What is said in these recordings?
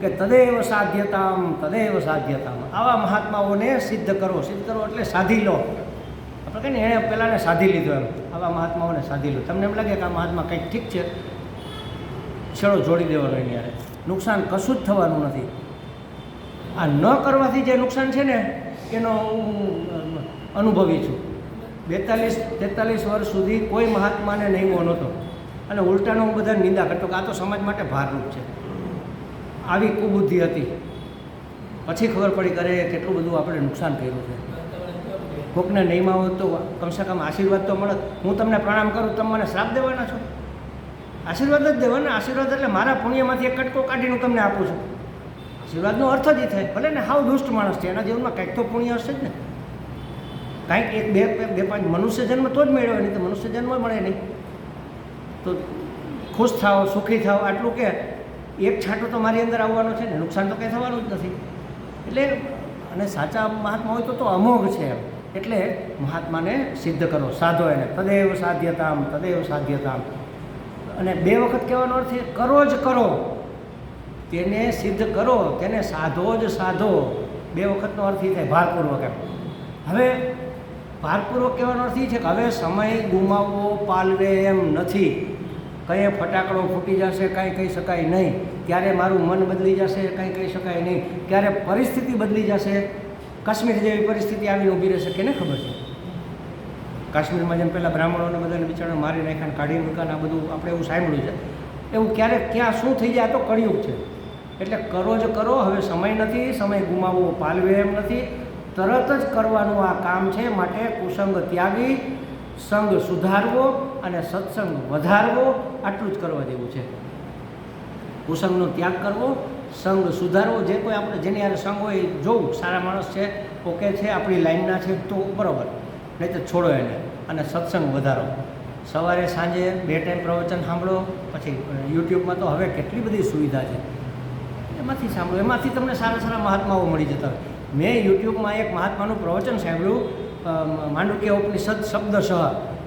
કે તદેવ સાધ્યતામ તદેવ સાધ્યતામ. આવા મહાત્માઓને સિદ્ધ કરો. સિદ્ધ કરો એટલે સાધી લો. આપણે કહીએ ને, એણે પહેલાંને સાધી લીધો એમ. આવા મહાત્માઓને સાધી લો. તમને એમ લાગે કે આ મહાત્મા કંઈક ઠીક છે? છેડો જોડી દેવાનો એની યારે નુકસાન કશું જ થવાનું નથી. આ ન કરવાથી જે નુકસાન છે ને, એનો હું અનુભવી છું. બેતાલીસ, તેતાલીસ વર્ષ સુધી કોઈ મહાત્માને નહીવો નહોતો. અને ઉલટાનો હું બધા નિંદા કરતો કે આ તો સમાજ માટે ભારરૂપ છે. આવી કુબુદ્ધિ હતી. પછી ખબર પડી કરે કેટલું બધું આપણે નુકસાન કર્યું છે. કોકને નહીં હોત તો કમસે કમ આશીર્વાદ તો મળે હું તમને પ્રણામ કરું, તમે મને શ્રાપ દેવાના છો? આશીર્વાદ જ દેવાના. આશીર્વાદ એટલે મારા પુણ્યમાંથી એક કટકો કાઢીને હું તમને આપું છું. આશીર્વાદનો અર્થ જ એ થાય. ભલે ને હાવ દુષ્ટ માણસ છે, એના જીવનમાં કંઈક તો પુણ્ય હશે જ ને. કાંઈક એક બે બે પાંચ મનુષ્ય જન્મ તો જ મેળવે, નહીં તો મનુષ્ય જન્મ મળે નહીં. તો ખુશ થાઓ, સુખી થાઓ, આટલું કે એક છાંટો તો મારી અંદર આવવાનો છે ને, નુકસાન તો કંઈ થવાનું જ નથી. એટલે, અને સાચા મહાત્મા હોય તો તો અમોઘ છે એમ. એટલે મહાત્માને સિદ્ધ કરો, સાધો એને, તદેવ સાધ્યતામ તદેવ સાધ્યતામ. અને બે વખત કહેવાનો અર્થ એ, કરો જ કરો. તેને સિદ્ધ કરો, તેને સાધો જ સાધો. બે વખતનો અર્થ એ થાય, ભારપૂર્વક એમ. હવે, ભારપૂર્વક કહેવાનો અર્થ એ છે કે હવે સમય ગુમાવવો પાલવે એમ નથી. કંઈ ફટાકડો ફૂટી જશે કાંઈ કહી શકાય નહીં. ક્યારે મારું મન બદલી જશે કાંઈ કહી શકાય નહીં. ક્યારે પરિસ્થિતિ બદલી જશે, કાશ્મીર જેવી પરિસ્થિતિ આવીને ઊભી રહેશે કેને ખબર છે? કાશ્મીરમાં જેમ પહેલાં બ્રાહ્મણોને બધાને બિચારા મારી નાખ્યા કાઢી મૂકાને આ બધું આપણે એવું સાંભળ્યું છે. એવું ક્યારેક ક્યાં શું થઈ જાય તો કળિયુગ છે. એટલે કરો જ કરો, હવે સમય નથી, સમય ગુમાવવો પાલવે એમ નથી. તરત જ કરવાનું આ કામ છે માટે કુસંગ ત્યાગી સંગ સુધારવો અને સત્સંગ વધારવો આટલું જ કરવા જેવું છે. કુસંગનો ત્યાગ કરવો, સંગ સુધારવો, જે કોઈ આપણે જેની યારે સંગ હોય જોવું, સારા માણસ છે, ઓકે છે, આપણી લાઈનના છે, તો બરાબર. નહીં તો છોડો એને અને સત્સંગ વધારો. સવારે સાંજે બે ટાઈમ પ્રવચન સાંભળો, પછી યુટ્યુબમાં તો હવે કેટલી બધી સુવિધા છે. એમાંથી સાંભળો. એમાંથી તમને સારા સારા મહાત્માઓ મળી જતા હોય. મેં યુટ્યુબમાં એક મહાત્માનું પ્રવચન સાંભળ્યું માંડુક્ય ઉપનિષદ સહ.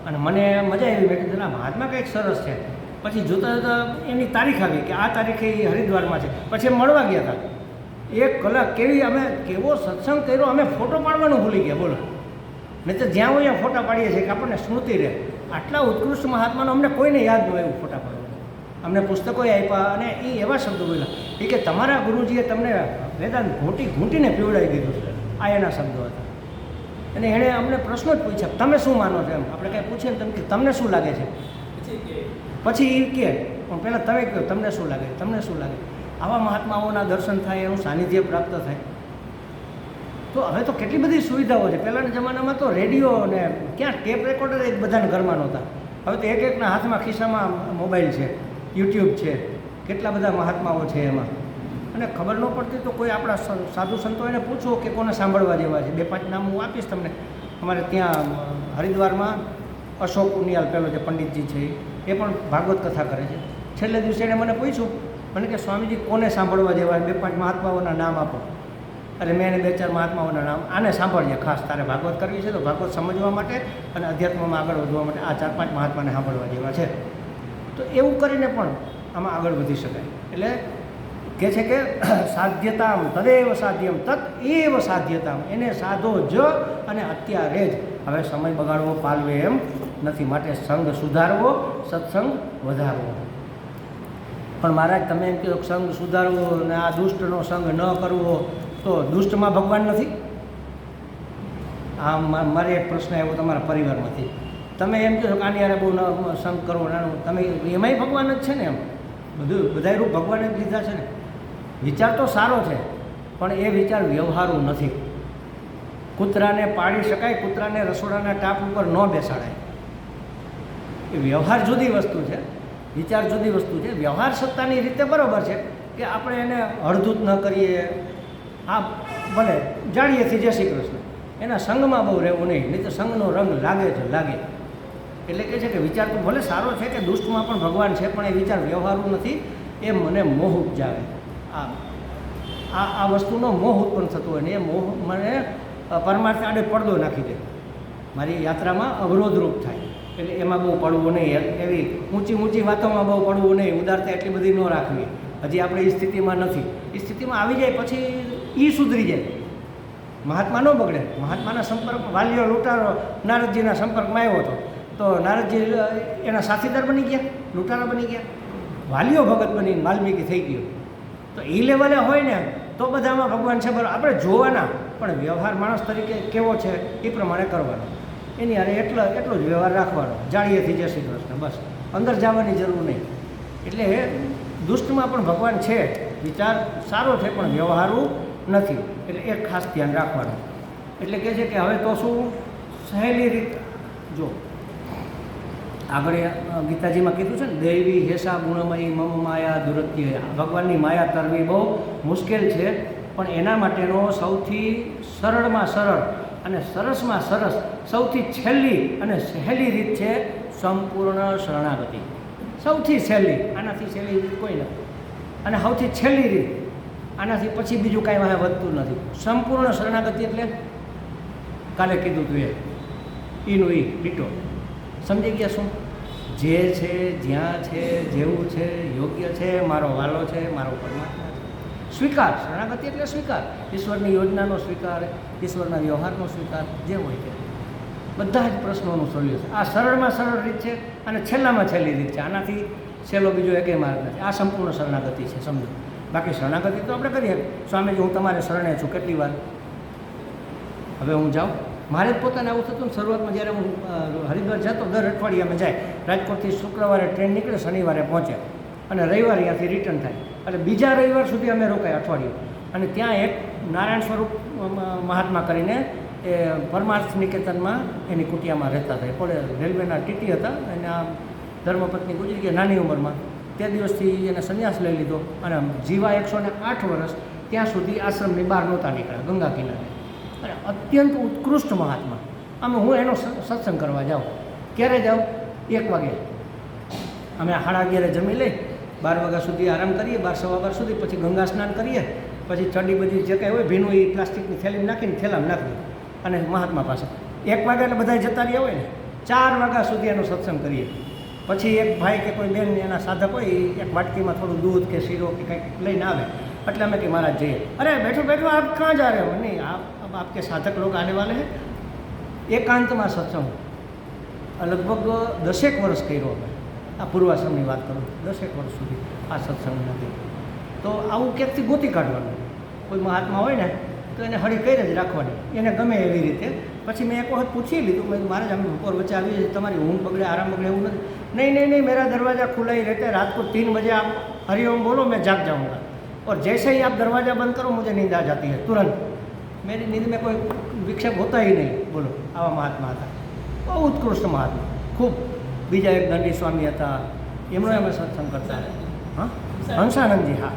અને મને મજા આવી. મેં કીધું મહાત્મા કંઈક સરસ છે. પછી જોતા જોતા એની તારીખ આવી કે આ તારીખે એ હરિદ્વારમાં છે. પછી એમ મળવા ગયા હતા. એક કલાક કેવી અમે, કેવો સત્સંગ કર્યો, અમે ફોટો પાડવાનું ભૂલી ગયા. બોલો. નહીં તો જ્યાં હોય ફોટા પાડીએ છીએ કે આપણને સ્મૃતિ રહે. આટલા ઉત્કૃષ્ટ મહાત્માનો અમને કોઈને યાદ ન એવું ફોટા પાડવાનું. અમને પુસ્તકોએ આપ્યા અને એ એવા શબ્દો બોલ્યા. એ કે, તમારા ગુરુજીએ તમને વેદાંત ઘૂંટી ઘૂંટીને પીવડાવી દીધું છે. આ એના શબ્દો હતા. અને એણે અમને પ્રશ્નો જ પૂછ્યા, તમે શું માનો છો? એમ. આપણે કાંઈ પૂછીએ ને તમે તમને શું લાગે છે? પછી એ કે, પણ પહેલાં તમે કહો, તમને શું લાગે? તમને શું લાગે? આવા મહાત્માઓના દર્શન થાય, એનું સાનિધ્ય પ્રાપ્ત થાય. તો હવે તો કેટલી બધી સુવિધાઓ છે. પહેલાંના જમાનામાં તો રેડિયો અને ક્યાં ટેપ રેકોર્ડર એક બધાના ઘરમાં નહોતા. હવે તો એક એકના હાથમાં ખિસ્સામાં મોબાઈલ છે, યુટ્યુબ છે, કેટલા બધા મહાત્માઓ છે એમાં. અને ખબર ન પડતી તો કોઈ આપણા સાધુ સંતો એને પૂછો કે કોને સાંભળવા જેવા છે. બે પાંચ નામ હું આપીશ તમને. અમારે ત્યાં હરિદ્વારમાં અશોક ઉનિયાલ પેલો જે પંડિતજી છે, એ પણ ભાગવત કથા કરે છે. છેલ્લે દિવસે એણે મને પૂછ્યું, મને કે સ્વામીજી કોને સાંભળવા જેવા બે પાંચ મહાત્માઓના નામ આપો. એટલે મેં એને બે ચાર મહાત્માઓના નામ, આને સાંભળજે. ખાસ તારે ભાગવત કરવી છે તો ભાગવત સમજવા માટે અને અધ્યાત્મમાં આગળ વધવા માટે આ ચાર પાંચ મહાત્માને સાંભળવા જેવા છે. તો એવું કરીને પણ આમાં આગળ વધી શકાય. એટલે કહે છે કે સાધ્યતામ તદેવ સાધ્યમ, તત એવ સાધ્યતામ એને સાધો જ અને અત્યારે જ. હવે સમય બગાડવો, પાલવે એમ નથી. માટે સંઘ સુધારવો, સત્સંગ વધારવો. પણ મહારાજ, તમે એમ કહો સંઘ સુધારવો અને આ દુષ્ટનો સંઘ ન કરવો, તો દુષ્ટમાં ભગવાન નથી? આ મારે એક પ્રશ્ન આવ્યો તમારા પરિવારમાંથી. તમે એમ કહો કાની કે આની યારે બહુ ન સંઘ કરવો, નાનું, તમે એમાંય ભગવાન જ છે ને એમ? બધું, બધાય રૂપ ભગવાને જ લીધા છે ને? વિચાર તો સારો છે, પણ એ વિચાર વ્યવહારુ નથી. કૂતરાને પાડી શકાય, કૂતરાને રસોડાના ટાપ ઉપર ન બેસાડાય. એ વ્યવહાર જુદી વસ્તુ છે, વિચાર જુદી વસ્તુ છે. વ્યવહાર સત્તાની રીતે બરાબર છે કે આપણે એને હળધૂત ન કરીએ. આ ભલે જાણીએથી જય શ્રી કૃષ્ણ. એના સંગમાં બહુ રહેવું નહીં નહીં તો સંગનો રંગ લાગે છે લાગે. એટલે કે છે કે વિચાર તો ભલે સારો છે કે દુષ્ટમાં પણ ભગવાન છે, પણ એ વિચાર વ્યવહારુ નથી. એ મને મોહ ઉપજાવે આ આ આ વસ્તુનો મોહ ઉત્પન્ન થતો હોય ને એ મોહ મને પરમાર્થ આડે પડદો નાખી દે. મારી યાત્રામાં અવરોધરૂપ થાય. એટલે એમાં બહુ પડવું નહીં. એવી ઊંચી ઊંચી વાતોમાં બહુ પડવું નહીં. ઉદારતા એટલી બધી ન રાખવી. હજી આપણે એ સ્થિતિમાં નથી. એ સ્થિતિમાં આવી જાય પછી એ સુધરી જાય. મહાત્મા ન બગડે. મહાત્માના સંપર્કમાં વાલીઓ લૂંટારો, નારદજીના સંપર્કમાં આવ્યો હતો. તો નારદજી એના સાથીદાર બની ગયા, લૂંટારા બની ગયા. વાલીઓ ભગત બની વાલ્મીકી થઈ ગયો. તો એ લેવલે હોય ને, તો બધામાં ભગવાન છે બરાબર. આપણે જોવાના, પણ વ્યવહાર માણસ તરીકે કેવો છે એ પ્રમાણે કરવાનો. એની અરે એટલો એટલો જ વ્યવહાર રાખવાનો. જાળીએથી જય શ્રી કૃષ્ણ, બસ. અંદર જવાની જરૂર નહીં. એટલે દુષ્ટમાં પણ ભગવાન છે, વિચાર સારો છે, પણ વ્યવહારું નથી. એટલે એક ખાસ ધ્યાન રાખવાનું. એટલે કહે છે કે હવે તો શું? સહેલી રીત. જો આગળ ગીતાજીમાં કીધું છે ને, દૈવી હેસા ગુણમયી મમ માયા દુરત્ય ભગવાનની માયા તરવી બહુ મુશ્કેલ છે, પણ એના માટેનો સૌથી સરળમાં સરળ અને સરસમાં સરસ સૌથી છેલ્લી અને સહેલી રીત છે સંપૂર્ણ શરણાગતિ. સૌથી સહેલી આનાથી સહેલી રીત કોઈ નથી. અને સૌથી છેલ્લી રીત, આનાથી પછી બીજું કાંઈ વાંહે વધતું નથી. સંપૂર્ણ શરણાગતિ એટલે? કાલે કીધું તું એ, ઈનું ઈ ડીટો સમજી ગયા શું? જે છે, જ્યાં છે, જેવું છે, યોગ્ય છે, મારો વાલો છે, મારો પરમાત્મા છે. સ્વીકાર, શરણાગતિ એટલે સ્વીકાર. ઈશ્વરની યોજનાનો સ્વીકાર, ઈશ્વરના વ્યવહારનો સ્વીકાર, જે હોય તે. બધા જ પ્રશ્નોનું સોલ્યુશન. આ સરળમાં સરળ રીત છે અને છેલ્લામાં છેલ્લી રીત છે. આનાથી છેલ્લો બીજો એકે માર્ગ નથી. આ સંપૂર્ણ શરણાગતિ છે, સમજો. બાકી શરણાગતિ તો આપણે કરીએ સ્વામીજી, હું તમારે શરણે છું. કેટલી વાર? હવે હું જાઉં? મારે જ પોતાને આવું થતું ને શરૂઆતમાં જ્યારે હું હરિદ્વાર જતો, દર અઠવાડિયે અમે જાય, રાજકોટથી શુક્રવારે ટ્રેન નીકળે, શનિવારે પહોંચે અને રવિવારે ત્યાંથી રિટર્ન થાય. એટલે બીજા રવિવાર સુધી અમે રોકાય અઠવાડિયું. અને ત્યાં એક નારાયણ સ્વરૂપ મહાત્મા કરીને એ પરમાર્થ નિકેતનમાં એની કુટિયામાં રહેતા હતા. પોલે રેલવેના ટીટી હતા, અને આ ધર્મપત્ની ગુજરી ગયા નાની ઉંમરમાં. તે દિવસથી એને સંન્યાસ લઈ લીધો અને જીવા એકસો ને આઠ વર્ષ ત્યાં સુધી આશ્રમની બહાર નહોતા નીકળ્યા, ગંગા કિનારે. અને અત્યંત ઉત્કૃષ્ટ મહાત્મા. અમે હું એનો સત્સંગ કરવા જાઉં. ક્યારે જાઉં? એક વાગે. અમે સાડા અગિયારે જમી લઈ, બાર વાગ્યા સુધી આરામ કરીએ, બાર સવા બાર સુધી, પછી ગંગા સ્નાન કરીએ, પછી ચડી બધી જે કાંઈ હોય, ભીનું એ પ્લાસ્ટિકની થેલી નાખીને થેલામાં નાખી અને મહાત્મા પાસે. એક વાગે એટલે બધા જતા રહ્યા હોય ને, ચાર વાગ્યા સુધી એનો સત્સંગ કરીએ. પછી એક ભાઈ કે કોઈ બેન એના સાધક હોય એક વાટકીમાં થોડું દૂધ કે શીરો કે કંઈક લઈને આવે. એટલે અમે કે મહારાજ જઈએ. અરે બેઠો બેઠો, આપ ક્યાં જા રહ્યો નહીં, આપ आपके साधक लोग आने वाले हैं એકાંતમાં સત્સંગ આ લગભગ દસેક વર્ષ કર્યો અમે આ પૂર્વાશ્રમની વાત કરું દસેક વર્ષ સુધી આ સત્સંગ નથી તો આવું ક્યાંકથી ગોતી કાઢવાનું કોઈ મહાત્મા હોય ને તો એને હળી કઈ જ રાખવાની એને ગમે એવી રીતે પછી મેં એક વખત પૂછી લીધું મેં મારે જ અમે બપોર વચ્ચે આવી છે તમારી ઊંઘ બગડે આરામ બગડે એવું નથી નહીં નહીં નહીં मेरा दरवाज़ा खुला ही रहता है रात को तीन बजे आप हरिओम बोलो मैं जाग जाऊँगा और जैसे ही आप दरवाज़ा बंद करो मुझे नींद आ जाती है तुरंत મેરી નિંદ મેં કોઈ વિક્ષેપ હોતા નહીં. બોલો આવા મહાત્મા હતા. બહુ ઉત્કૃષ્ટ મહાત્મા. ખૂબ. બીજા એક દંડી સ્વામી હતા. એમનો એમ સત્સંગ કરતા હા? હંસાનંદજી હા.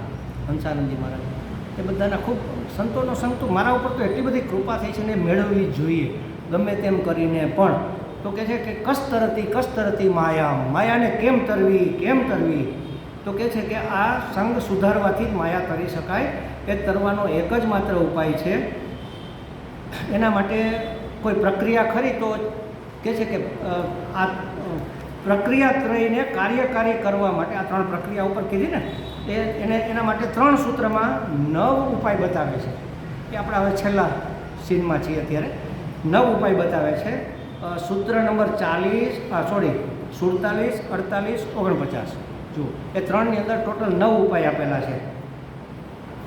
હંસાનંદજી મહારાજ. એ બધાના ખૂબ સંતોનો સંતો મારા ઉપર તો એટલી બધી કૃપા થઈ છે ને મેળવવી જોઈએ. ગમે તેમ કરીને પણ તો કહે છે કે કસ તરતી કસ તરતી માયા માયાને કેમ તરવી કેમ તરવી? તો કહે છે કે આ સંઘ સુધારવાથી જ માયા કરી શકાય. એ તરવાનો એક જ માત્ર ઉપાય છે એના માટે કોઈ પ્રક્રિયા ખરી તો કહે છે કે આ પ્રક્રિયા ત્રયને કાર્યકારી કરવા માટે, આ ત્રણ પ્રક્રિયા ઉપર કીધી ને, એ એને, એના માટે ત્રણ સૂત્રમાં નવ ઉપાય બતાવે છે. એ આપણે હવે છેલ્લા સીનમાં છીએ અત્યારે. નવ ઉપાય બતાવે છે. સૂત્ર નંબર ચાલીસ સોરી સુડતાલીસ, અડતાલીસ, ઓગણપચાસ. જુઓ, એ ત્રણની અંદર ટોટલ નવ ઉપાય આપેલા છે.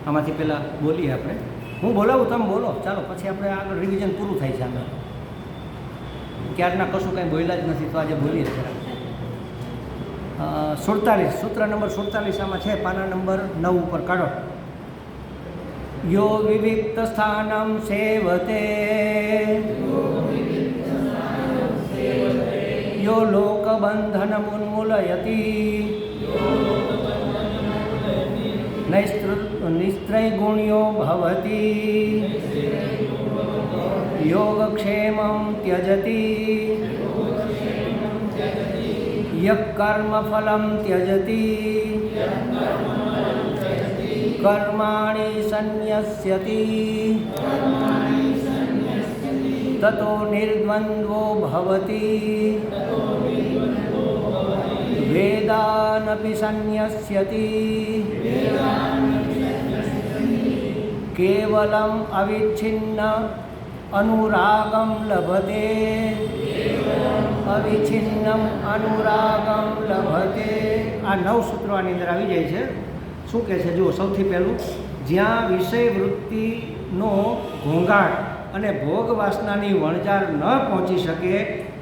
આમાંથી પહેલાં બોલીએ આપણે. હું બોલાવું, તમે બોલો. ચાલો, પછી આપણે આગળ રિવિઝન પૂરું થાય છે આગળ ક્યારના કશું કાંઈ બોલ્યા જ નથી, તો આજે બોલીએ જરા. સુડતાલીસ, સૂત્ર નંબર સુડતાલીસ આમાં છે, પાના નંબર નવ ઉપર કાઢો. યો વિવિક્ત સ્થાનમ સેવતે. યો લોકબંધન ઉન્મૂલયતી. નિસ્ત્રૈગુણ્યો भवति યોગક્ષેમં त्यजति યઃ कर्मफलं त्यजति कर्माणि સંન્યસ્યતિ ततो निर्द्वन्द्वो भवति वेदानपि સંન્યસ્યતિ કેવલમ અવિચ્છિન્ન અનુરાગમ લભતે અવિચ્છિન્નમ અનુરાગમ લભતે આ નવ સૂત્રો આની અંદર આવી જાય છે. શું કહે છે? જુઓ, સૌથી પહેલું, જ્યાં વિષય વૃત્તિનો ઘોંઘાટ અને ભોગ વાસનાની વણઝાર ન પહોંચી શકે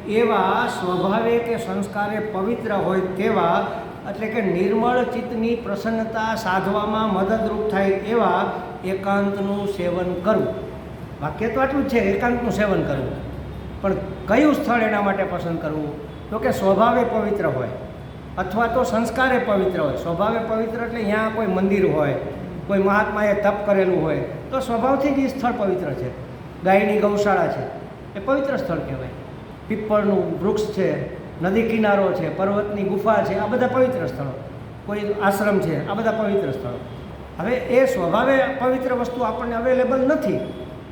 એવા સ્વભાવે કે સંસ્કારે પવિત્ર હોય તેવા એટલે કે નિર્મળ ચિત્તની પ્રસન્નતા સાધવામાં મદદરૂપ થાય એવા એકાંતનું સેવન કરવું. વાક્ય તો આટલું જ છે, એકાંતનું સેવન કરવું. પણ કયું સ્થળ એના માટે પસંદ કરવું? તો કે સ્વભાવે પવિત્ર હોય, અથવા તો સંસ્કારે પવિત્ર હોય. સ્વભાવે પવિત્ર એટલે અહીંયા કોઈ મંદિર હોય, કોઈ મહાત્માએ તપ કરેલું હોય, તો સ્વભાવથી જ એ સ્થળ પવિત્ર છે. ગાયની ગૌશાળા છે, એ પવિત્ર સ્થળ કહેવાય. પીપળનું વૃક્ષ છે નદી કિનારો છે, પર્વતની ગુફા છે, આ બધા પવિત્ર સ્થળો. કોઈ આશ્રમ છે, આ બધા પવિત્ર સ્થળો. હવે એ સ્વભાવે પવિત્ર વસ્તુ આપણને અવેલેબલ નથી.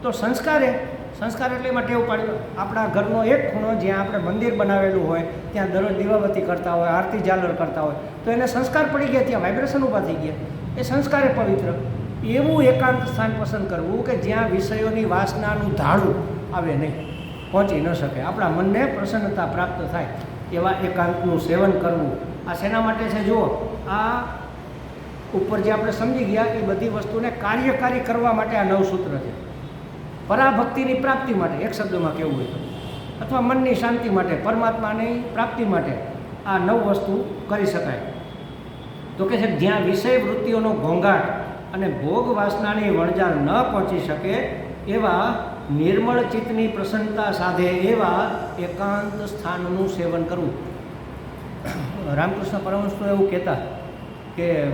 તો સંસ્કારે, સંસ્કાર એટલે એમાં ટેવ પાડ્યો. આપણા ઘરનો એક ખૂણો જ્યાં આપણે મંદિર બનાવેલું હોય, ત્યાં દરરોજ દીવાબત્તી કરતા હોય, આરતી ઝાલર કરતા હોય, તો એને સંસ્કાર પડી ગયા, ત્યાં વાઇબ્રેશન ઊભા થઈ ગયા. એ સંસ્કારે પવિત્ર. એવું એકાંત સ્થાન પસંદ કરવું કે જ્યાં વિષયોની વાસનાનું ધાડું આવે નહીં. પહોંચી ન શકે. આપણા મનને પ્રસન્નતા પ્રાપ્ત થાય. એવા એકાંતનું સેવન કરવું. આ શેના માટે છે? જુઓ, આ ઉપર જે આપણે સમજી ગયા, એ બધી વસ્તુને કાર્યકારી કરવા માટે આ નવ સૂત્ર છે. પરાભક્તિની પ્રાપ્તિ માટે, એક શબ્દમાં કહેવું હોય અથવા મનની શાંતિ માટે, પરમાત્માની પ્રાપ્તિ માટે આ નવ વસ્તુ કરી શકાય. તો કે છે, જ્યાં વિષય વૃત્તિઓનો ઘોંઘાટ અને ભોગ વાસનાની વણઝાર ન પહોંચી શકે એવા નિર્મળ ચિત્તની પ્રસન્નતા સાધે એવા એકાંત સ્થાનનું સેવન કરવું. રામકૃષ્ણ પરમહંસ તો એવું કહેતા કે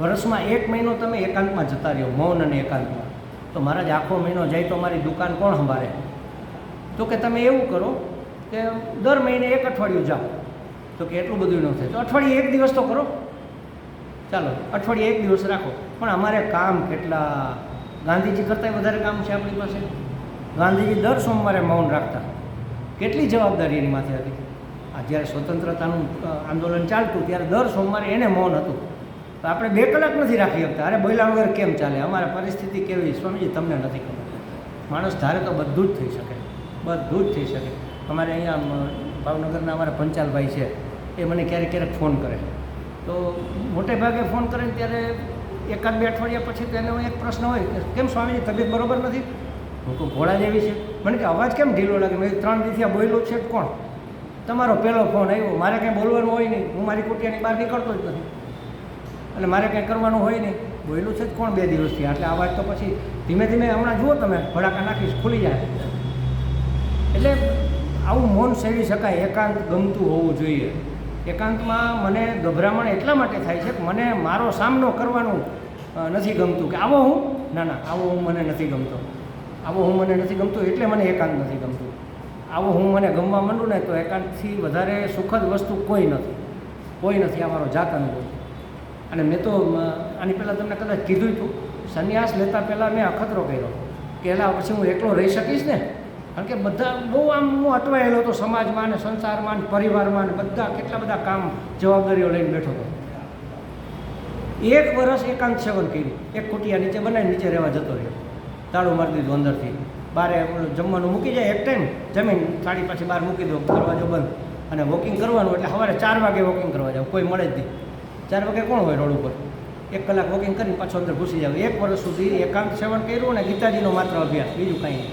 વર્ષમાં એક મહિનો તમે એકાંતમાં જતા રહ્યો, મૌન અને એકાંતમાં. તો મારા જ આખો મહિનો જાય તો મારી દુકાન કોણ સંભાળે? તો કે તમે એવું કરો કે દર મહિને એક અઠવાડિયું જાઓ. તો કે એટલું બધું ન થાય. તો અઠવાડિયે એક દિવસ તો કરો. ચાલો, અઠવાડિયે એક દિવસ રાખો. પણ અમારે કામ કેટલા ગાંધીજી કરતાંય વધારે કામ છે આપણી પાસે? ગાંધીજી દર સોમવારે મૌન રાખતા. કેટલી જવાબદારી એની માથે હતી? આ જ્યારે સ્વતંત્રતાનું આંદોલન ચાલતું, ત્યારે દર સોમવારે એને મૌન હતું. તો આપણે બે કલાક નથી રાખી શકતા. અરે બોલા વગર કેમ ચાલે? અમારે પરિસ્થિતિ કેવી? સ્વામીજી, તમને નથી ખબર. માણસ ધારે તો બધું જ થઈ શકે. બધું જ થઈ શકે. અમારે અહીંયા ભાવનગરના અમારા પંચાલભાઈ છે. એ મને ક્યારેક ક્યારેક ફોન કરે. તો મોટે ભાગે ફોન કરે ને ત્યારે એકાદ બે અઠવાડિયા પછી એનો એક પ્રશ્ન હોય કે કેમ સ્વામીજી, તબિયત બરોબર નથી? હું કહું, ઘોડા જેવી છે. મને કે, અવાજ કેમ ઢીલો લાગે? મેં ત્રણ દિવસથી આ બોલ્યો છે કોણ? તમારો પહેલો ફોન આવ્યો. મારે કંઈ બોલવાનું હોય નહીં. હું મારી કુટિયાની બહાર નીકળતો જ નથી. અને મારે કંઈ કરવાનું હોય નહીં. બોલ્યું છે જ કોણ બે દિવસથી? એટલે અવાજ તો પછી ધીમે ધીમે હમણાં જુઓ તમે, ભડાકા નાખીશ, ખુલી જાય. એટલે આવું મૌન સેવી શકાય, એકાંત ગમતું હોવું જોઈએ. એકાંતમાં મને ગભરામણ એટલા માટે થાય છે કે મને મારો સામનો કરવાનું નથી ગમતું કે આવો હું? ના ના, આવો હું મને નથી ગમતો. આવો હું મને નથી ગમતું એટલે મને એકાંત નથી ગમતું. આવો હું મને ગમવા માંડું ને તો એકાંતથી વધારે સુખદ વસ્તુ કોઈ નથી. કોઈ નથી, આ મારો જાત અનુભવ અને મેં તો આની પહેલાં તમને કદાચ કીધું હતું, સંન્યાસ લેતા પહેલાં મેં અખતરો કર્યો. કે એના પછી હું એકલો રહી શકીશ ને? કારણ કે બધા, બહુ આમ હું અટવાયેલો હતો સમાજમાં ને સંસારમાં ને પરિવારમાં ને બધા કેટલા બધા કામ જવાબદારીઓ લઈને બેઠો હતો. એક વર્ષ એકાંત સેવન કર્યું. એક કુટિયા નીચે બનાવી નીચે રહેવા જતો રહ્યો. તાળું મારી દીધું અંદરથી. બારે જમવાનું મૂકી જાય એક ટાઈમ. જમીન સાડી પાછી બહાર મૂકી દો, દરવાજો બંધ. અને વોકિંગ કરવાનું એટલે સવારે ચાર વાગે વોકિંગ કરવા જાવ. કોઈ મળે જ નહીં. ચાર વાગે કોણ હોય રોડ ઉપર? એક કલાક વોકિંગ કરીને પાછો અંદર ઘૂસી જાવ. એક વર્ષ સુધી એકાંત સેવન કર્યું અને ગીતાજીનો માત્ર અભ્યાસ. બીજું કાંઈ નહીં.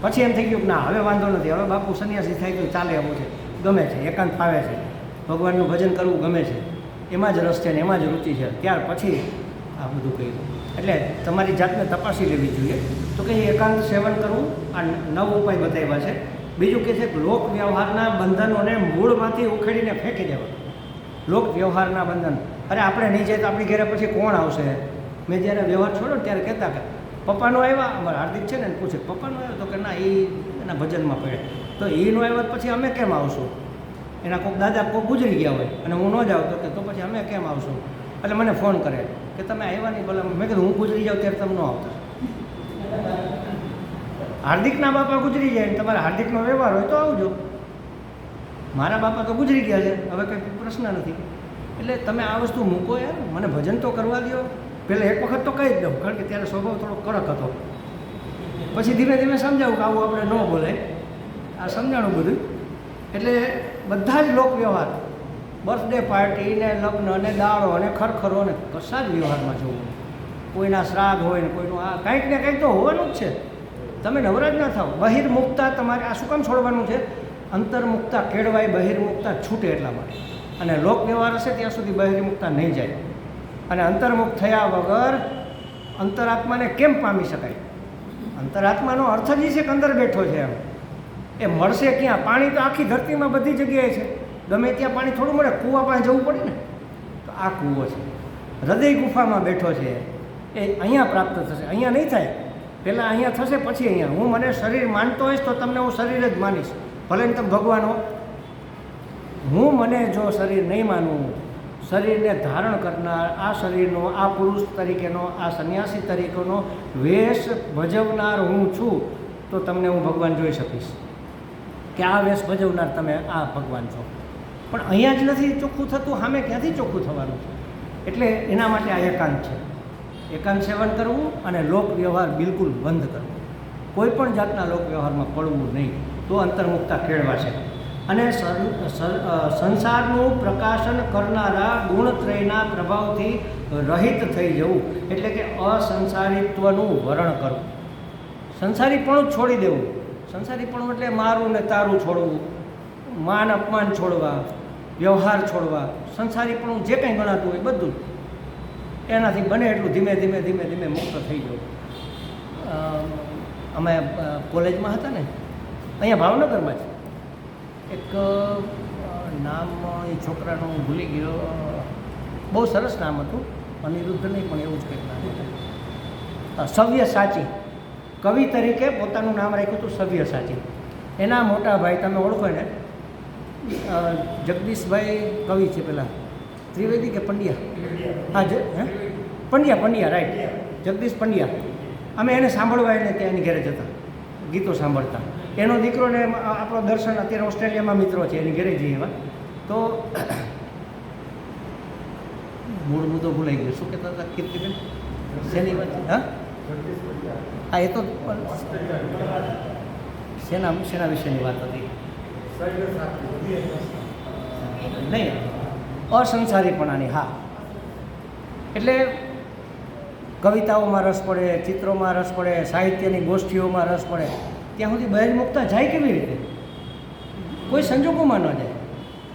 પછી એમ થઈ ગયું કે ના, હવે વાંધો નથી. હવે બાપુ સન્યાસી થઈ ગયું ચાલે એવું છે. ગમે છે. એકાંત ફાવે છે. ભગવાનનું ભજન કરવું ગમે છે. એમાં જ રસ છે ને એમાં જ રુચિ છે. ત્યાર પછી આ બધું કર્યું. એટલે તમારી જાતને તપાસી લેવી જોઈએ. તો કે એકાંત સેવન કરવું, આ નવ ઉપાય બતાવ્યા છે. બીજું કે છે લોક વ્યવહારના બંધનોને મૂળમાંથી ઉખેડીને ફેંકી દેવા. લોક વ્યવહારના બંધન. અરે આપણે નહીં જાય તો આપણી ઘેરે પછી કોણ આવશે? મેં જ્યારે વ્યવહાર છોડ્યો ત્યારે કહેતા કે, પપ્પાનો આવ્યા. અમારા હાર્દિક છે ને પૂછે, પપ્પાનો આવ્યો? તો કે, ના એ એના ભજનમાં પડે તો એનો આવ્યો પછી અમે કેમ આવશું? એના કોઈક દાદા કોઈક ગુજરી ગયા હોય અને હું ન જાઉં તો કે તો પછી અમે કેમ આવશું? એટલે મને ફોન કરે કે તમે આવ્યા નહીં ભલે મેં કીધું, હું ગુજરી જાઉં ત્યારે તમે ન આવતા. હાર્દિકના બાપા ગુજરી જાય ને તમારે હાર્દિકનો વ્યવહાર હોય તો આવજો. મારા બાપા તો ગુજરી ગયા છે. હવે કંઈ પ્રશ્ન નથી. એટલે તમે આ વસ્તુ મૂકો યાર. મને ભજન તો કરવા દો પહેલાં એક વખત તો કહી જ દઉં, કારણ કે ત્યારે સ્વભાવ થોડો કડક હતો. પછી ધીમે ધીમે સમજાવું કે આવું આપણે ન બોલાય. આ સમજાણું બધું. એટલે બધા જ લોકવ્યવહાર. બર્થડે પાર્ટી ને લગ્ન ને દાળો અને ખરખરો ને કશા જ વ્યવહારમાં જવું કોઈના શ્રાદ્ધ હોય ને કોઈનું આ કંઈક ને કંઈક તો હોવાનું જ છે. તમે નવરાજ ના થાવ. બહિર્મુક્તા તમારે આ શું કામ છોડવાનું છે? અંતર્મુક્તા કેળવાય, બહિર્મુક્તા છૂટે એટલા માટે. અને લોક વ્યવહાર હશે ત્યાં સુધી બહિર્મુક્તા નહીં જાય. અને અંતર્મુક્ત થયા વગર અંતરાત્માને કેમ પામી શકાય? અંતરાત્માનો અર્થ જ છે કે અંદર બેઠો છે એમ. એ મળશે ક્યાં? પાણી તો આખી ધરતીમાં બધી જગ્યાએ છે. ગમે ત્યાં પાણી થોડું મળે, કૂવા પાસે જવું પડે ને, તો આ કૂવો છે. હૃદય ગુફામાં બેઠો છે. એ અહીંયા પ્રાપ્ત થશે. અહીંયા નહીં થાય. પહેલાં અહીંયા થશે, પછી અહીંયા. હું મને શરીર માનતો હોઈશ તો તમને હું શરીર જ માનીશ. ભલે ને તમે ભગવાન હો. હું મને જો શરીર નહીં માનું, શરીરને ધારણ કરનાર, આ શરીરનો, આ પુરુષ તરીકેનો, આ સંન્યાસી તરીકેનો, વેશ ભજવનાર હું છું, તો તમને હું ભગવાન જોઈ શકીશ. કે આ વેશ ભજવનાર તમે આ ભગવાન છો. પણ અહીંયા જ નથી ચોખ્ખું થતું, સામે ક્યાંથી ચોખ્ખું થવાનું? એટલે એના માટે આ એકાંત છે. એકાંત સેવન કરવું અને લોક વ્યવહાર બિલકુલ બંધ કરવો. કોઈ પણ જાતના લોક વ્યવહારમાં પડવું નહીં, તો અંતર્મુક્તા કેળવાશે. અને સંસારનું પ્રકાશન કરનારા ગુણત્રયના પ્રભાવથી રહિત થઈ જવું, એટલે કે અસંસારિત્વનું વરણ કરવું. સંસારીપણું છોડી દેવું. સંસારીપણું એટલે મારું ને તારું છોડવું. માન અપમાન છોડવા, વ્યવહાર છોડવા. સંસારીપણું જે કંઈ ગણાતું હોય બધું. એનાથી બને એટલું ધીમે ધીમે ધીમે ધીમે મુક્ત થઈ ગયો. અમે કોલેજમાં હતા ને, અહીંયા ભાવનગરમાં જ. એક નામ એ છોકરાનું હું ભૂલી ગયો. બહુ સરસ નામ હતું. અનિરુદ્ધ નહીં પણ એવું જ કંઈક નામ હતું. સવ્ય સાચી. કવિ તરીકે પોતાનું નામ રાખ્યું હતું સવ્ય સાચી. એના મોટા ભાઈ, તમે ઓળખો ને જગદીશભાઈ કવિ છે પેલા. ત્રિવેદી કે પંડ્યા? હા, જ પંડ્યા પંડ્યા રાઈટ જગદીશ પંડ્યા. અમે એને સાંભળવા એને ત્યાં એની ઘરે જતા ગીતો સાંભળતા. એનો દીકરો ને આપણો દર્શન અત્યારે ઓસ્ટ્રેલિયામાં મિત્રો છે, એની ઘરે જઈએ એવા. તો મૂળ મુદ્દો ભૂલાઈ ગયો. શું કહેતા હતા? કીર્તિબેન? શેની વાત? હા? હા, એ તો શેના શેના વિશેની વાત હતી? નહીં, અસંસારીપણાની, હા. એટલે કવિતાઓમાં રસ પડે, ચિત્રોમાં રસ પડે, સાહિત્યની ગોષ્ઠીઓમાં રસ પડે, ત્યાં સુધી બહિર્મુક્તા જાય કેવી રીતે? કોઈ સંજોગોમાં ન જાય.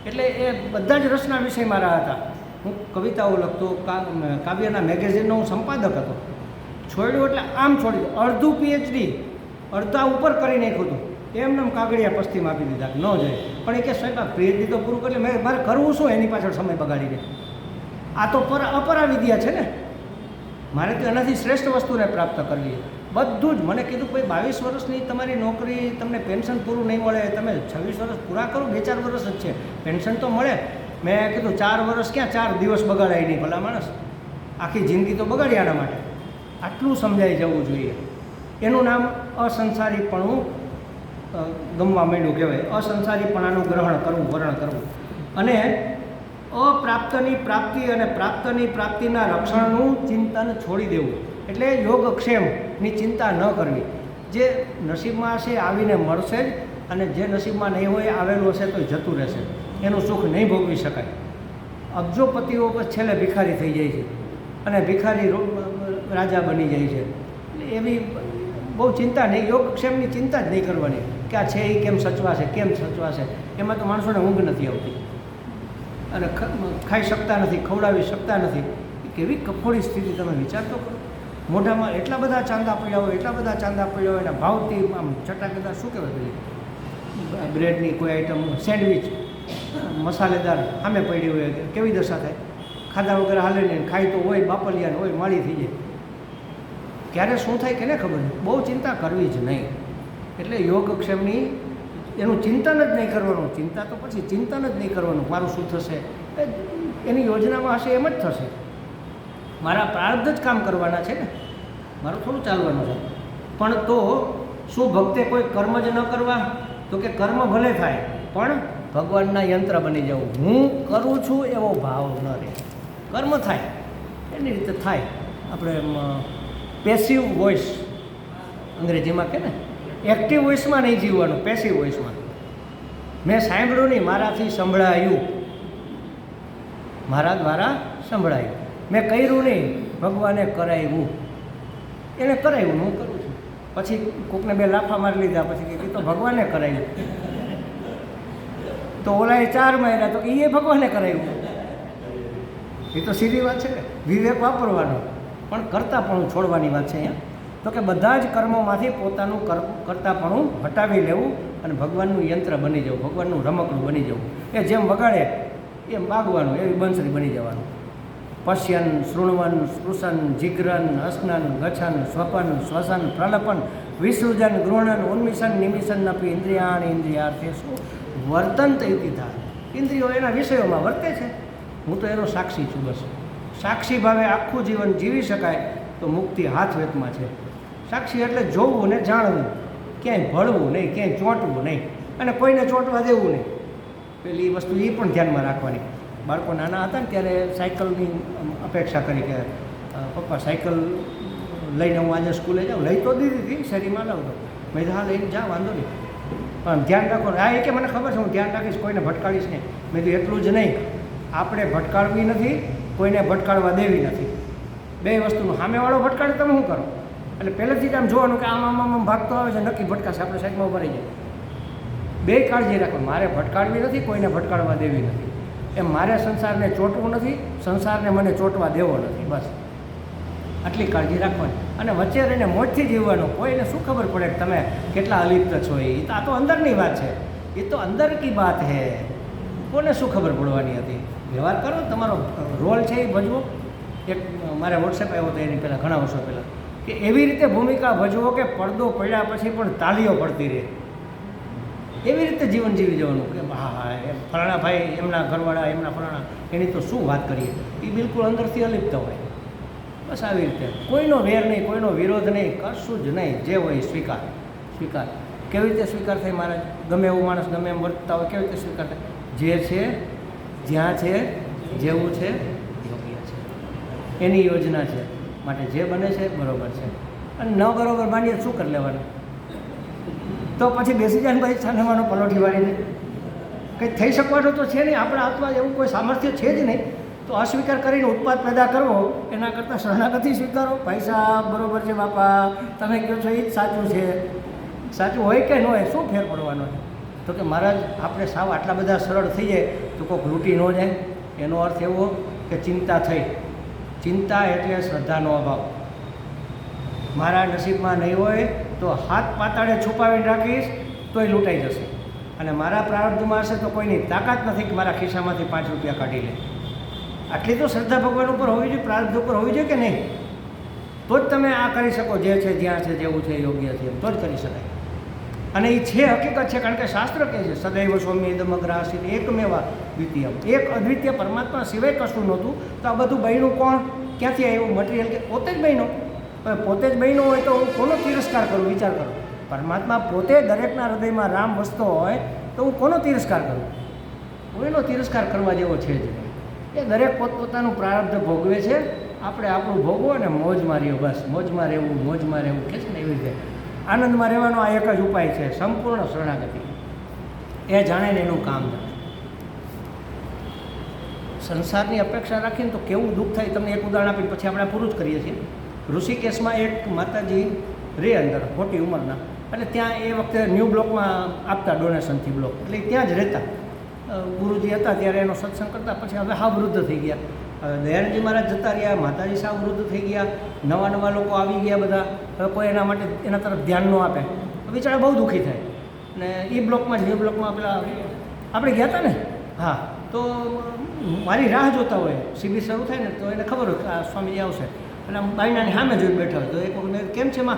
એટલે એ બધા જ રસના વિષય મારા હતા. હું કવિતાઓ લખતો કાવ્યના મેગેઝિનનો હું સંપાદક હતો. છોડ્યું એટલે આમ છોડી દીધું. અડધું પીએચડી અડધા ઉપર કરી નાખ્યું હતું. એમને એમ કાગળિયા પશ્ચિમ આપી દીધા ન જાય. પણ એ કે સાહેબ, આ પીએચડી તો પૂરું કરી મેં મારે કરવું શું? એની પાછળ સમય બગાડીને આ તો પર અપરા વિદ્યા છે ને. મારે તો એનાથી શ્રેષ્ઠ વસ્તુને પ્રાપ્ત કરવી. બધું જ. મને કીધું કોઈ બાવીસ વર્ષની તમારી નોકરી તમને પેન્શન પૂરું નહીં મળે. તમે છવ્વીસ વર્ષ પૂરા કરો. બે ચાર વર્ષ જ છે. પેન્શન તો મળે. મેં કીધું, ચાર વર્ષ ક્યાં? ચાર દિવસ બગાડાય નહીં ભલા માણસ. આખી જિંદગી તો બગાડી આના માટે. આટલું સમજાઈ જવું જોઈએ. એનું નામ અસંસારીપણું ગમવા માંડ્યું કહેવાય. અસંસારીપણાનું ગ્રહણ કરવું વરણ કરવું. અને અપ્રાપ્તની પ્રાપ્તિ અને પ્રાપ્તની પ્રાપ્તિના રક્ષણનું ચિંતન છોડી દેવું. એટલે યોગક્ષેમની ચિંતા ન કરવી. જે નસીબમાં હશે આવીને મળશે જ, અને જે નસીબમાં નહીં હોય, આવેલું હશે તો જતું રહેશે. એનું સુખ નહીં ભોગવી શકાય. અબજોપતિઓ છેલ્લે ભિખારી થઈ જાય છે. અને ભિખારી રાજા બની જાય છે. એટલે એવી બહુ ચિંતા નહીં યોગક્ષેમની ચિંતા જ નહીં કરવાની. કે આ છે એ કેમ સચવાશે કેમ સચવાશે? એમાં તો માણસોને ઊંઘ નથી આવતી. અને ખાઈ શકતા નથી, ખવડાવી શકતા નથી. કેવી કફોડી સ્થિતિ તમે વિચાર તો કરો. મોઢામાં એટલા બધા ચાંદા પડ્યા હોય, એટલા બધા ચાંદા પડ્યા હોય, એના ભાવથી આમ ચટાકેદાર શું કહેવાય પેલી? બ્રેડની કોઈ આઈટમ સેન્ડવિચ, મસાલેદાર સામે પડી હોય, કેવી દશા થાય? ખાધા વગર હાલે નહીં ખાય તો હોય, બાપલિયાને હોય, માળી થઈ જાય. ક્યારે શું થાય કેને ખબર? બહુ ચિંતા કરવી જ નહીં. એટલે યોગક્ષેમની એનું ચિંતન જ નહીં કરવાનું. ચિંતા તો પછી ચિંતન જ નહીં કરવાનું. મારું શું થશે? એની યોજનામાં હશે એમ જ થશે. મારા પ્રારબ્ધ જ કામ કરવાના છે ને. મારું થોડું ચાલવાનું છે. પણ તો શું ભક્તે કોઈ કર્મ જ ન કરવા? તો કે કર્મ ભલે થાય, પણ ભગવાનના યંત્ર બની જવું. હું કરું છું એવો ભાવ ન રહે. કર્મ થાય. એની રીતે થાય. આપણે પેસિવ વોઇસ અંગ્રેજીમાં કે ને? એક્ટિવ વોઇસમાં નહીં જીવવાનું પેસિવ વોઇસમાં મેં સાંભળ્યું નહીં, મારાથી સંભળાયું. મારા દ્વારા સંભળાયું. મેં કર્યું નહીં, ભગવાને કરાવ્યું. એને કરાવ્યું, હું કરું છું. પછી કોકને બે લાફા મારી લીધા, પછી કે તો ભગવાને કરાવ્યું. તો ઓલાએ ચાર માર્યા, તો એ ભગવાને કરાવ્યું. એ તો સીધી વાત છે ને, વિવેક વાપરવાનો. પણ કરતાપણું છોડવાની વાત છે અહીંયા. તો કે બધા જ કર્મોમાંથી પોતાનું કર, કરતાપણું હટાવી લેવું અને ભગવાનનું યંત્ર બની જવું, ભગવાનનું રમકડું બની જવું. એ જેમ વગાડે, એમ વાગવાનું, એવી બંસરી બની જવાનું. પશ્યન, શૃણવન, સ્પૃશન, જીગ્રન અસ્નન ગછન, સ્વપન, શ્વસન, પ્રલપન વિસૃજન ગૃહણન ઉન્મિશન નિમિશન નપી ઇન્દ્રિયાણ, ઇન્દ્રિયાર્થે શું? વર્તંત થાય. ઇન્દ્રિયો એના વિષયોમાં વર્તે છે. હું તો એનો સાક્ષી છું બસ. સાક્ષી ભાવે આખું જીવન જીવી શકાય તો મુક્તિ હાથ વેતમાં છે. સાક્ષી એટલે જોવું ને જાણવું. ક્યાંય ભળવું નહીં, ક્યાંય ચોંટવું નહીં અને કોઈને ચોંટવા દેવું નહીં. પેલી વસ્તુ એ પણ ધ્યાનમાં રાખવાની. બાળકો નાના હતા ને ત્યારે સાયકલની અપેક્ષા કરી કે પપ્પા સાયકલ લઈને હું આજે સ્કૂલે જાઉં. લઈ તો દીધી હતી, શેરીમાં લાવતો મેં હા, લઈને જા, વાંધો નહીં. પણ ધ્યાન રાખો હા, એ કે મને ખબર છે, હું ધ્યાન રાખીશ, કોઈને ભટકાડીશ નહીં. મેં તો એટલું જ નહીં. આપણે ભટકાડવી નથી કોઈને ભટકાડવા દેવી નથી. બે વસ્તુનું સામેવાળો ભટકાડે, તમે શું કરો? એટલે પહેલેથી જ આમ જોવાનું કે આમ આમ આમ ભાગતો આવે છે, નક્કી ભટકાશે, આપણે સાઈડમાં ઊભા જાય. બે કાળજી રાખો, મારે ભટકાડવી નથી, કોઈને ભટકાડવા દેવી નથી. એમ મારે સંસારને ચોંટવું નથી, સંસારને મને ચોંટવા દેવો નથી, બસ. આટલી કાળજી રાખવાની. અને વચ્ચે રહીને મોજથી જીવવાનું, કોઈને શું ખબર પડે કે તમે કેટલા અલિપ્ત છો એ? તો આ તો અંદરની વાત છે. એ તો અંદર કી બાત હે. કોને શું ખબર પડવાની હતી? વ્યવહાર કરો, તમારો રોલ છે એ ભજવો. એક મારે વોટ્સએપ આવ્યો હતો એની પહેલાં, ઘણા વર્ષો પહેલાં, કે એવી રીતે ભૂમિકા ભજવો કે પડદો પડ્યા પછી પણ તાળીઓ પડતી રહે. એવી રીતે જીવન જીવી જવાનું, કે હા હા, એમ ફલાણા ભાઈ, એમના ઘરવાળા, એમના ફલાણા, એની તો શું વાત કરીએ? એ બિલકુલ અંદરથી અલિપ્ત હોય. બસ આવી રીતે. કોઈનો વેર નહીં, કોઈનો વિરોધ નહીં, કશું જ નહીં. જે હોય સ્વીકાર. સ્વીકાર. કેવી રીતે સ્વીકાર થાય મારા ગમે એવું માણસ ગમે એમ વર્તતા હોય, કેવી રીતે સ્વીકાર થાય? જે છે જ્યાં છે, જેવું છે, યોગ્ય છે. એની યોજના છે. માટે જે બને છે, બરોબર છે. અને ન બરોબર માનીએ શું કરી લેવાનું? તો પછી બેસી જાય ભાઈ છાનવાનો પલોઠી વાળીને. કંઈ થઈ શકવાનું તો છે નહીં. આપણા હાથમાં એવું કોઈ સામર્થ્ય છે જ નહીં. તો અસ્વીકાર કરીને ઉત્પાદ પેદા કરવો, એના કરતાં શરણાગતિ સ્વીકારો. પૈસા બરોબર છે બાપા. તમે કહો છો એ જ સાચું છે. સાચું હોય કે ન હોય, શું ફેર પડવાનો છે? તો કે મહારાજ, આપણે સાવ આટલા બધા સરળ થઈ જાય તો કોઈક લૂંટી ન જાય. એનો અર્થ એવો કે ચિંતા થઈ. ચિંતા એટલે શ્રદ્ધાનો અભાવ. મારા નસીબમાં નહીં હોય તો હાથ પાતાળે છુપાવીને રાખીશ, તોય લૂંટાઈ જશે. અને મારા પ્રારબ્ધમાં હશે તો કોઈની તાકાત નથી કે મારા ખિસ્સામાંથી પાંચ રૂપિયા કાઢી લે. આટલી તો શ્રદ્ધા ભગવાન ઉપર હોવી જોઈએ, પ્રારબ્ધ ઉપર હોવી જોઈએ કે નહીં? તો જ તમે આ કરી શકો, જે છે, જ્યાં છે, જેવું છે, યોગ્ય છે, એમ તો જ કરી શકાય. અને એ છે હકીકત છે, કારણ કે શાસ્ત્ર કહે છે, સદૈવ સ્વામી દમગ્રાસી એકમેવા દ્વિતીય એક અદ્વિતીય પરમાત્મા સિવાય કશું નહોતું. તો આ બધું બહેનું કોણ? ક્યાંથી આવ્યું? મટીરિયલ કે પોતે જ બન્યો? પોતે જ બહેનો હોય તો હું કોનો તિરસ્કાર કરું? વિચાર કરો. પરમાત્મા પોતે દરેકના હૃદયમાં રામ વસતો હોય તો હું કોનો તિરસ્કાર કરું? કોઈનો તિરસ્કાર કરવા જેવો છે જ એ દરેક પોતપોતાનું પ્રારબ્ધ ભોગવે છે. આપણે આપણું ભોગવો અને મોજમાં રહ્યો બસ. મોજમાં રહેવું મોજમાં રહેવું. કે છે ને એવી રીતે? આનંદમાં રહેવાનો આ એક જ ઉપાય છે, સંપૂર્ણ શરણાગતિ. એ જાણે ને એનું કામ સંસારની અપેક્ષા રાખીને તો કેવું દુઃખ થાય તમને એક ઉદાહરણ આપીને પછી આપણે પૂરું જ કરીએ છીએ. ઋષિકેશમાં એક માતાજી રે અંદર, મોટી ઉંમરના. અને ત્યાં એ વખતે ન્યૂ બ્લોકમાં આપતા ડોનેશનથી બ્લોક એટલે ત્યાં જ રહેતા. ગુરુજી હતા ત્યારે એનો સત્સંગ કરતા, પછી હવે હા વૃદ્ધ થઈ ગયા. હવે દયાનંદજી મહારાજ જતા રહ્યા, માતાજી સાવ વૃદ્ધ થઈ ગયા, નવા નવા લોકો આવી ગયા બધા. હવે કોઈ એના માટે, એના તરફ ધ્યાન ન આપે. બિચારા બહુ દુઃખી થાય. ને એ બ્લોકમાં, જ બ્લોકમાં પેલા આપણે ગયા હતા ને? હા, તો મારી રાહ જોતા હોય, શિબિર શરૂ થાય ને, તો એને ખબર હોય કે આ સ્વામીજી આવશે. અને આમ બાયણાની સામે જોઈ બેઠા હોય. તો એક વખત કેમ છે એમાં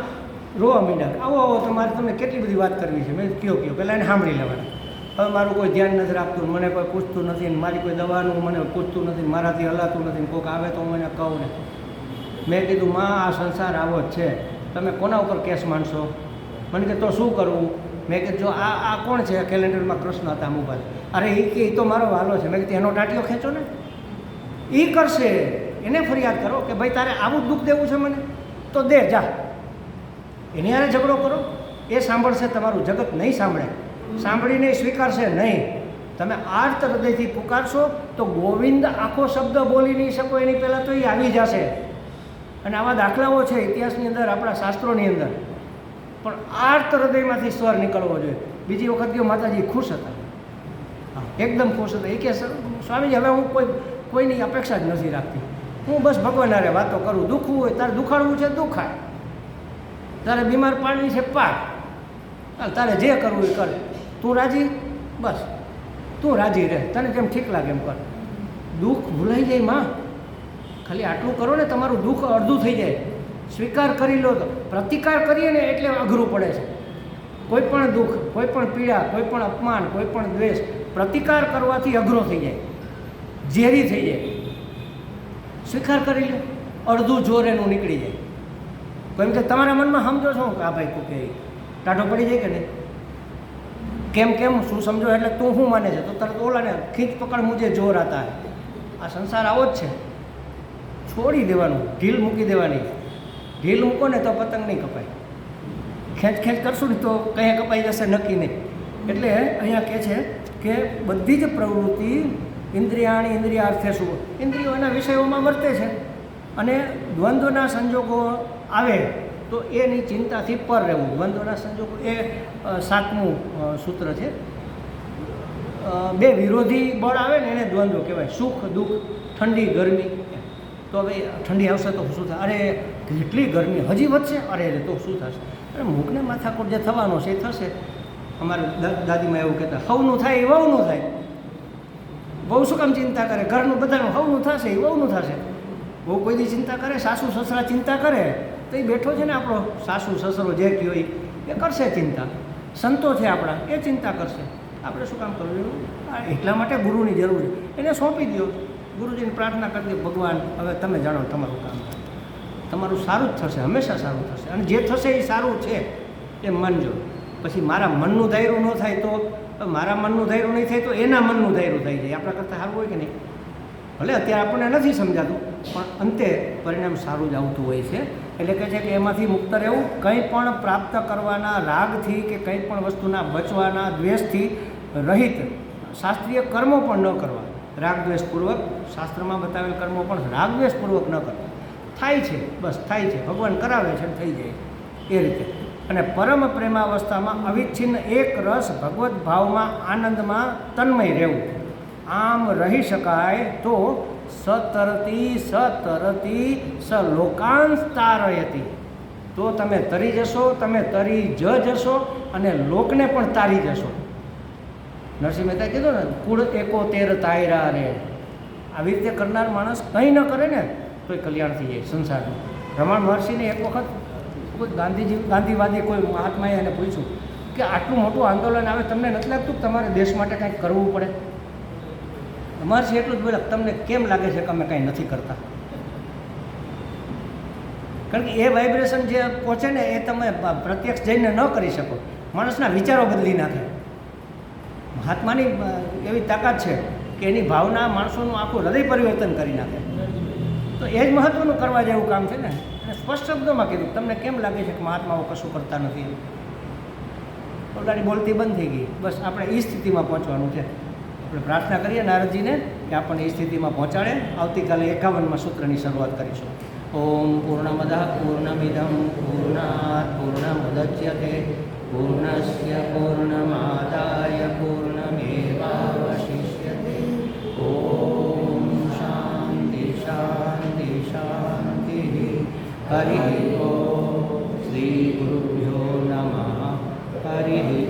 રોવા માંડ્યા. આવો આવો, તો મારે તમને કેટલી બધી વાત કરવી છે? મેં કયો કયો? પહેલાં એને સાંભળી લેવાના. હવે મારું કોઈ ધ્યાન નથી રાખતું, મને કોઈ પૂછતું નથી મારી કોઈ દવાનું મને પૂછતું નથી, મારાથી હલાતું નથી કોઈક આવે તો હું એને કહું ને. મેં કીધું, માં, આ સંસાર આવો જ છે. તમે કોના ઉપર કેસ માનશો મને કે, તો શું કરવું મેં કીધું, જો આ આ કોણ છે? કેલેન્ડરમાં કૃષ્ણ હતા મોબાઈલ અરે એ કે એ તો મારો વાલો છે. મેં કીધું, એનો ટાટીઓ ખેંચો ને. એ કરશે. એને ફરિયાદ કરો કે ભાઈ તારે આવું જ દુઃખ દેવું છે મને? તો દે, જા. એની હારે ઝઘડો કરો. એ સાંભળશે, તમારું જગત નહીં સાંભળે. સાંભળીને સ્વીકારશે નહીં. તમે આર્ત હૃદયથી પુકારશો તો ગોવિંદ આખો શબ્દ બોલી નહીં શકો એની પહેલાં તો એ આવી જશે. અને આવા દાખલાઓ છે ઇતિહાસની અંદર આપણા શાસ્ત્રોની અંદર. પણ આર્ત હૃદયમાંથી સ્વર નીકળવો જોઈએ. બીજી વખત ગયો માતાજી ખુશ હતા. એકદમ ખુશ હતા. એ કે "સર, સ્વામીજી હવે હું કોઈ કોઈની અપેક્ષા જ નથી રાખતી. હું બસ ભગવાન હારે વાતો કરું. દુખવું હોય તારે દુખાડવું છે દુખાય. તારે બીમાર પાડવી છે પાડ. તારે જે કરવું એ કર. તું રાજી? બસ. તું રાજી રહે. તને જેમ ઠીક લાગે એમ કર દુઃખ ભૂલાઈ જાય માં. ખાલી આટલું કરો ને તમારું દુઃખ અડધું થઈ જાય. સ્વીકાર કરી લો તો. પ્રતિકાર કરીએ ને એટલે અઘરું પડે છે. કોઈ પણ દુઃખ, કોઈ પણ પીડા, કોઈ પણ અપમાન, કોઈ પણ દ્વેષ, પ્રતિકાર કરવાથી અઘરો થઈ જાય. ઝેરી થઈ જાય. સ્વીકાર કરી લો. અડધું જોર એનું નીકળી જાય. કેમ કે તમારા મનમાં સમજો છો કે આ ભાઈ કુકે ટાઢો પડી જાય કે નહીં? કેમ કેમ, શું સમજો? એટલે તું શું માને છે? તો તરત ઓલાને ખીચ પકડ, મુજે જોર હતા આ સંસાર આવો જ છે. છોડી દેવાનું, ઢીલ મૂકી દેવાની. ઢીલ મૂકો ને તો પતંગ નહીં કપાય. ખેંચ ખેંચ કરશું ને તો કંઈ કપાઈ જશે નક્કી નહીં. એટલે અહીંયા કહે છે કે બધી જ પ્રવૃત્તિ ઇન્દ્રિયાણી ઇન્દ્રિયાર્થે શું? ઇન્દ્રિયો એના વિષયોમાં વર્તે છે. અને દ્વંદ્વના સંજોગો આવે. તો એની ચિંતાથી પર રહેવું. દ્વંદ્વના સંજોગો એ સાતમું સૂત્ર છે. બે વિરોધી બળ આવે ને એને દ્વંદ્વ કહેવાય. સુખ, દુઃખ, ઠંડી, ગરમી. તો હવે ઠંડી આવશે તો શું થાય અરે, કેટલી ગરમી? હજી વધશે? અરે અરે, તો શું થશે? અરે મૂકને માથાકૂટ જે થવાનો છે એ થશે. અમારે દાદીમાં એવું કહેતા, હવનું થાય એ વહુનું થાય. બહુ શું કામ ચિંતા કરે? ઘરનું બધાનું હવનું થશે એ વહુનું થશે. બહુ કોઈ દી ચિંતા કરે? સાસુ, સસરા ચિંતા કરે? તો એ બેઠો છે ને આપણો સાસુ, સસરો જે કયો એ કરશે ચિંતા. સંતો છે આપણા, એ ચિંતા કરશે. આપણે શું કામ કરવું? એટલા માટે ગુરુની જરૂર છે. એને સોંપી દો ગુરુજીને પ્રાર્થના કરી ભગવાન, હવે તમે જાણો તમારું કામ. તમારું સારું જ થશે, હંમેશા સારું થશે. અને જે થશે એ સારું છે, એ માનજો. પછી મારા મનનું ધાયરું ન થાય તો મારા મનનું ધાયરું નહીં થાય તો એના મનનું ધાયરું થઈ જાય. આપણા કરતાં સારું હોય કે નહીં? ભલે અત્યારે આપણને નથી સમજાતું, પણ અંતે પરિણામ સારું જ આવતું હોય છે. એટલે કહે છે કે એમાંથી મુક્ત રહેવું, કંઈ પણ પ્રાપ્ત કરવાના રાગથી કે કંઈ પણ વસ્તુના બચવાના દ્વેષથી રહિત શાસ્ત્રીય કર્મો પણ ન કરવા. રાગદ્વેષપૂર્વક, શાસ્ત્રમાં બતાવેલ કર્મો પણ રાગદ્વેષપૂર્વક ન કરવા. થાય છે, બસ થાય છે, ભગવાન કરાવે છે થઈ જાય એ રીતે. અને પરમ પ્રેમાવસ્થામાં અવિચ્છિન્ન એક રસ ભગવત ભાવમાં આનંદમાં તન્મય રહેવું. આમ રહી શકાય તો સતરતી સતરતી સ લોકાંશ તારયતી. તો તમે તરી જશો, તમે તરી જ જશો અને લોકને પણ તારી જશો. નરસિંહ મહેતા કીધું ને, કુળ એકો તેર તાયરા રે. આવી રીતે કરનાર માણસ કંઈ ન કરે ને તો કલ્યાણ થઈ જાય સંસારનું રમણ મહર્ષિને એક વખત ગાંધીજી, ગાંધીવાદી કોઈ મહાત્માએ એને પૂછ્યું કે આટલું મોટું આંદોલન આવે, તમને નથી લાગતું કે તમારે દેશ માટે કંઈક કરવું પડે? મહર્ષિ એટલું જ બોલે તમને કેમ લાગે છે કે અમે કાંઈ નથી કરતા? કારણ કે એ વાઇબ્રેશન જે પહોંચે ને એ તમે પ્રત્યક્ષ જઈને ન કરી શકો. માણસના વિચારો બદલી નાખે. મહાત્માની એવી તાકાત છે કે એની ભાવના માણસોનું આખું હૃદય પરિવર્તન કરી નાખે. તો એ જ મહત્વનું કરવા જેવું કામ છે ને? અને સ્પષ્ટ શબ્દોમાં કીધું, તમને કેમ લાગે છે કે મહાત્માઓ કશું કરતા નથી? પોતાની બોલતી બંધ થઈ ગઈ. બસ, આપણે એ સ્થિતિમાં પહોંચવાનું છે. આપણે પ્રાર્થના કરીએ નારદજીને કે આપણને એ સ્થિતિમાં પહોંચાડે. આવતીકાલે એકાવનમાં સૂત્રની શરૂઆત કરીશું. ઓમ પૂર્ણમદ પૂર્ણમિદમ પૂર્ણાત પૂર્ણમુદચ્યતે. પૂર્ણસ્ય પૂર્ણમાદાય પૂર્ણમેવાવશિષ્યતે. ઓમ શાંતિ શાંતિ શાંતિ. હરિ ઓમ. શ્રી ગુરુભ્યો નમઃ. હરિ